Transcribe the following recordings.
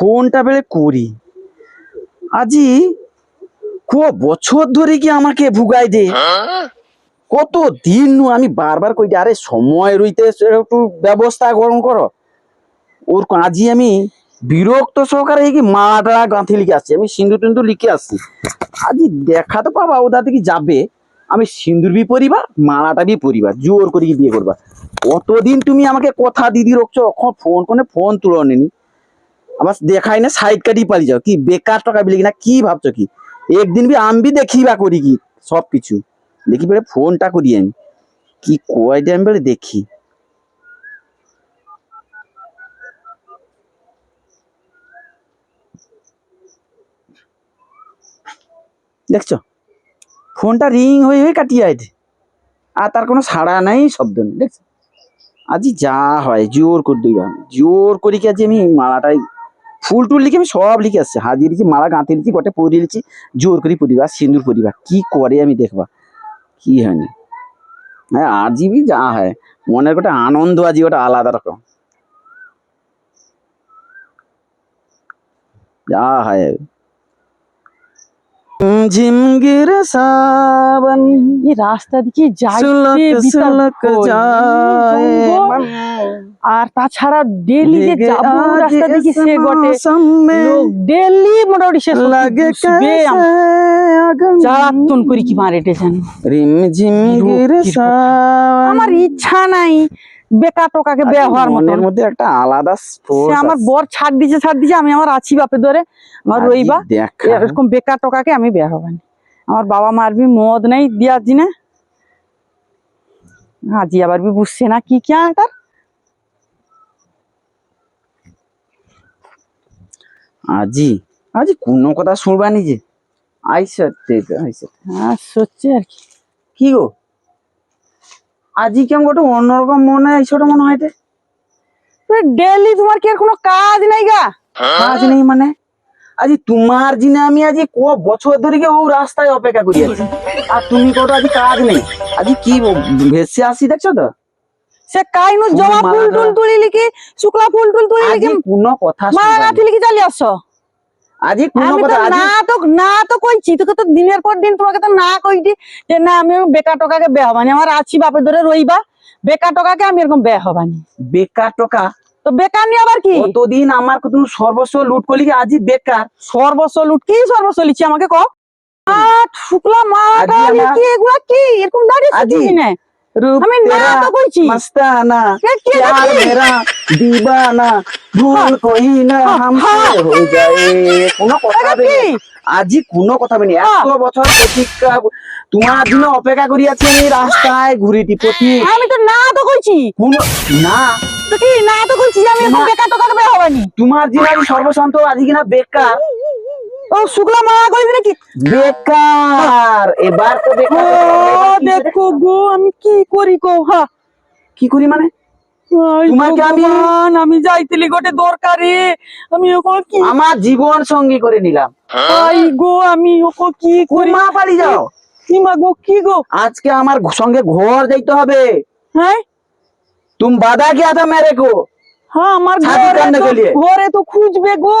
ফোনটা বেড়ে করি। আজি ক বছর ধরে কি আমাকে ভুগাই দে? কত দিন নু আমি বারবার কই আরে সময় রইতে একটু ব্যবস্থা গ্রহণ করো। ওর আজি আমি বিরক্ত সহকারে কি মাটা গাঁথি লিখে আসছি আমি সিন্ধু টিন্দু লিখে আসছি। আজি দেখা তো পাবা ওদা থেকে যাবে? আমি সিন্দুর বি পরিবা মালাটা বি পরিবা জোর করে কি বিয়ে করবা। কতদিন তুমি আমাকে কথা দিদি রাখছো এখন ফোন করে ফোন তুলো নেনি আবার দেখাই না সাইড কাটি পালি যাও। কি বেকার টাকা বিলি না, কি ভাবছ কি? একদিন বি আমি দেখি বা করি কি সব কিছু দেখি বেড়ে ফোনটা করি আমি। কি কয় আমি দেখি। দেখছ? ফোনটা রিং হয়ে হয়ে কাটিয়ে আইছে আর তার কোনো সাড়া নাই শব্দ নেই, দেখছ? আজি যা হয়, জোর করে দিবা জোর করি কি আজ আমি মালাটাই ফুল টুল লিখে আমি সব লিখে আসছি। হাজি লিখি, মালা গাঁতে লিখি, গোটে পরি লিখি জোর করি পরিবার সিঁদুর পরিবার, কি করে আমি দেখবা? কি হয়নি? হ্যাঁ আর জিবি যা হয়। মনের গোটা আনন্দ আজি ওটা আলাদা রকম। যা হয়। ঝিমগির সাবন। এই রাস্তা দিকে আর তাছাড়া ডেলি যে যাব রাস্তা দিকে সে গটে ডেলি মোটামুটি সে লাগে জ্বালাতন করি কি মারেটেছেন রিম ঝিমগির সাবন। আমার ইচ্ছা নাই। বেকার টোকাকে বেয়া হওয়ার মনের মধ্যে একটা আলাদা সে আমার বর ছাড় দিছে ছাড় দিছে আমি আমার আছি বাপে ধরে। আমার রইবা এরকম বেকার টোকাকে আমি বেয়া হবানি আমার বাবা মার বি মদ নাই দিয়ার জিনে আজি আবার বি বুঝছে না কি কি তার আজি আজি কোনো কথা শুনবানি যে? আইসা আইসা হ্যাঁ সত্যি আর কি। কি গো? আজি কেমন গোটে অন্যরকম মনে আইসোটা মনে হয় ডেলি তোমার কি আর কোনো কাজ নাই গা? কাজ নেই মানে? আজি তোমার জিনে আমি আজি ক বছর ধরে কি ও রাস্তায় অপেক্ষা করি আছি? আর তুমি কত আজি কাজ নেই। আজি কি ভেসে আসি দেখছ তো? সে কাইনু জবা ফুল টুল। তুলি লিখি শুক্লা ফুল টুল তুলি লিখি কোনো কথা শুনবানি। গাঁথি লিখি চালি আসছো? আজি কোনো কথা না তো না তো কইছি তোকে তো দিনের পর দিন তোমাকে তো না কইছি যে না আমি বেকার টোকাকে বে হবানি। আমার আছি বাপে ধরে রইবা। বেকার টোকাকে আমি এরকম বে হবানি। বেকার টাকা? তো বেকার নিয়ে আবার কি? কতদিন আমার সর্বস্ব লুট করলি কি আজি বেকার? সর্বস্ব লুট কি সর্বস্ব আমাকে শুক্লা আজই আমার- কি এগুলা কি? এরকম দাঁড়িয়ে আজই। না। रूप আমি না तेरा তো কইছি मस्ताना কে কে प्यार দেখি? मेरा दीवाना भूल कोई ना হ্যাঁ, हमसे हो जाए কোনো কথা এটা হবে কি আজি কোনো কথা হবে হ্যাঁ। এত বছর প্রতীক্ষা তোমার জন্য অপেক্ষা করি আছি আমি রাস্তায় ঘুরি টিপতি আমি তো না তো কইছি কোন না তো কি না তো কইছি যে আমি এরকম না। বেকার টোকাকে বে হবানি তোমার জীবন সর্বশান্ত আজি কিনা বেকার ও শুকলা মা নাকি? বেকার! এবার তো দেখো দেখো গো আমি কি করি কো হা। কি করি মানে? তোমাকে আমি আমি গোটে দরকারি। আমি ওকে কি আমার জীবন সঙ্গী করে নিলাম। আই গো আমি ওকে কি করি মা পালি যাও। কি মা গো কি গো? আজকে আমার সঙ্গে ঘর যাইতে হবে। হ্যাঁ? তুমি বাধা কি থা মেরে গো হ্যাঁ আমার ঘরে তো খুঁজবে গো।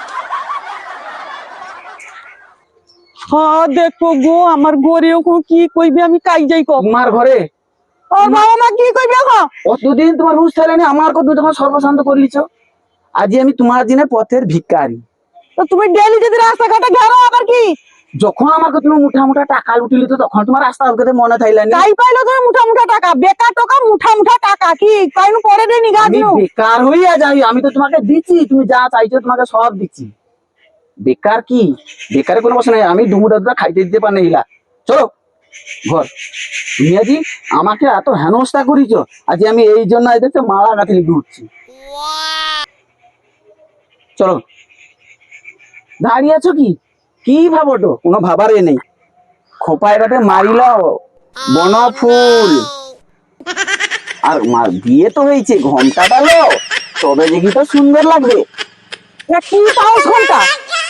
হ্যাঁ দেখো গো আমার ঘরে ওকে কি কইবে? আমি কাই যাই কো তোমার ঘরে? আর বাবা মা কি কইবে গো? অতদিন তোমার হুঁশ থাকে না আমার কত তোমার সর্বশান্ত করলিছ আজ আমি তোমার দিনে পথের ভিক্ষারি। তো তুমি ডেলি যদি রাস্তাঘাটে ঘেরো আবার কি? যখন আমার তুমি মুঠা মুঠা টাকা লুটিলি তো তখন তোমার রাস্তা আজকে মনে থাইলানি তাই পাইলো তুমি মুঠা মুঠা টাকা। বেকার টাকা মুঠা মুঠা টাকা। কি? পাইনু পরে দেনি গাজনু বেকার হইয়া যাই আমি তো তোমাকে দিচ্ছি তুমি যা চাইছো তোমাকে সব দিচ্ছি বেকার কি? বেকারে কোনো বসে নাই। আমি ডুমুটা দুটা খাইতে দিতে পারি না চলো, ঘর। মিয়াজি আমাকে এত হেনস্থা করিছ আজ আমি এই জন্য দেখছ মালা লিখে উঠছি চলো। দাঁড়িয়ে আছো কি? কি ভাবো তো? কোনো ভাবার নেই। খোপায় মারিল বন ফুল আর বিয়ে তো হয়েছে, ঘণ্টা ডালো তবে দেখি তো সুন্দর লাগবে। কি পাউস ঘণ্টা?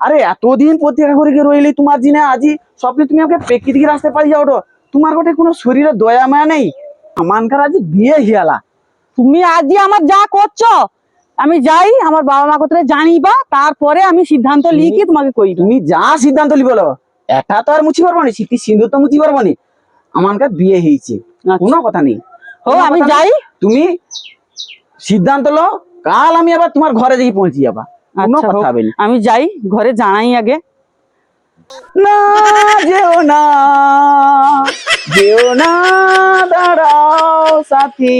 আরে এতদিন প্রতীক্ষা করে রইলি তোমার জিনে? আজি স্বপ্নে তুমি আমাকে পেকি দিকে রাস্তায় পালিয়ে যাও তোমার গোটে কোনো শরীরে দয়া মায়া নেই? আমানকার আজ বিয়ে হিয়ালা? তুমি আজি আমার যা করছ আমি যাই আমার বাবা মা কোথায় জানিবা তারপরে আমি সিদ্ধান্ত লিখি তোমাকে কই তুমি যা সিদ্ধান্ত লি বলো এটা তো আর মুছি পারব না স্মৃতি সিন্ধু তো মুছি পারব না। আমানকার বিয়ে হয়েছে কোনো কথা নেই। ও আমি যাই। তুমি সিদ্ধান্ত লো কাল আমি আবার তোমার ঘরে যাই পৌঁছি যাবা। আচ্ছা, আমি যাই ঘরে জানাই আগে। না যেও না যেও না দাঁড়াও সাথী।